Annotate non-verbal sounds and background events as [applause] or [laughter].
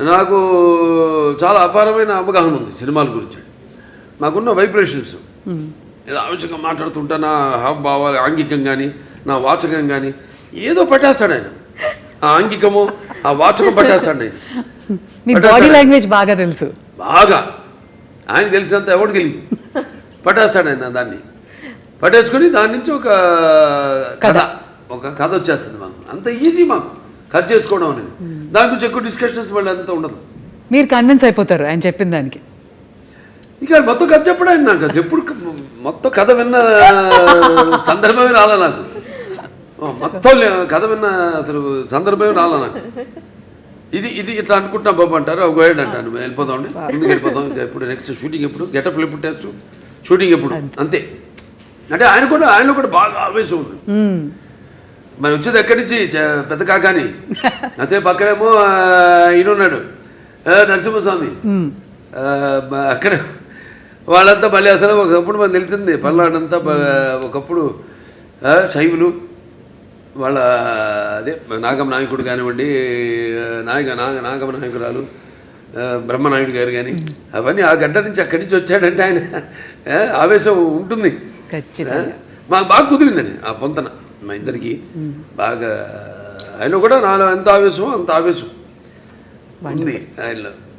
నాకు చాలా అపారమైన అవగాహన ఉంది సినిమాల గురించి. నాకున్న వైబ్రేషన్స్ ఏదో ఆవశ్యకంగా మాట్లాడుతుంటా నా హావ్ భావాలు ఆంగికం కానీ నా వాచకం కానీ ఏదో పట్టేస్తాడు ఆయన. ఆ ఆంగికము ఆ వాచకం పట్టేస్తాడు ఆయన. బాడీ లాంగ్వేజ్ బాగా తెలుసు. బాగా. ఆయన తెలిసినంత ఎవరికి తెలియదు. పట్టేస్తాడు ఆయన దాన్ని. పట్టేసుకొని దాని నుంచి ఒక కథ. ఒక కథ వచ్చేస్తుంది మాకు. అంత ఈజీ మాకు. కథ చేసుకోవడం అనేది. దాని గురించి ఎక్కువ డిస్కషన్స్ మళ్ళీ అంత ఉండదు. మీరు కన్విన్స్ అయిపోతారు ఆయన చెప్పిన దానికి. ఇక మొత్తం కథ చెప్పడం ఆయన నాకు? ఎప్పుడు మొత్తం కథ విన్న సందర్భమే రాలే నాకు. మొత్తం కథ విన్న అసలు సందర్భమే రాలే నాకు. ఇది ఇది ఇట్లా అనుకుంటున్నా బాబు అంటారు. ఒక గైడ్ అంటాను. వెళ్ళిపోదామండి ముందుకు వెళ్ళిపోదాం. ఇంకా ఎప్పుడు నెక్స్ట్ షూటింగ్ ఎప్పుడు? గెటప్లు ఎప్పుడు టెస్ట్ షూటింగ్ ఎప్పుడు? అంతే. అంటే ఆయన కూడా ఆయన కూడా బాగా ఆవేశం ఉంది. మరి వచ్చేది ఎక్కడి నుంచి? పెద్ద కాకాని. [laughs] అదే పక్కనేమో ఆ, ఈయన ఉన్నాడు ఆ, నరసింహస్వామి అక్కడ వాళ్ళంతా మళ్ళీ అసలు ఒకప్పుడు మనకు తెలిసింది పల్నాడంతా బ- ఒకప్పుడు శైవులు వాళ్ళ అదే నాగమ నాయకుడు కానివ్వండి నాయక నాగ నాగమ నాయకురాలు బ్రహ్మనాయుడు గారు కానీ అవన్నీ ఆ గంట నుంచి అక్కడి నుంచి వచ్చాడంటే ఆయన ఆవేశం ఉంటుంది. మాకు బాగా కుదిరిందండి ఆ పొంతన. మా ఇద్దరికి బాగా ఆయన కూడా నాలో ఎంత ఆవేశం అంత ఆవేశం ఉంది ఆయనలో.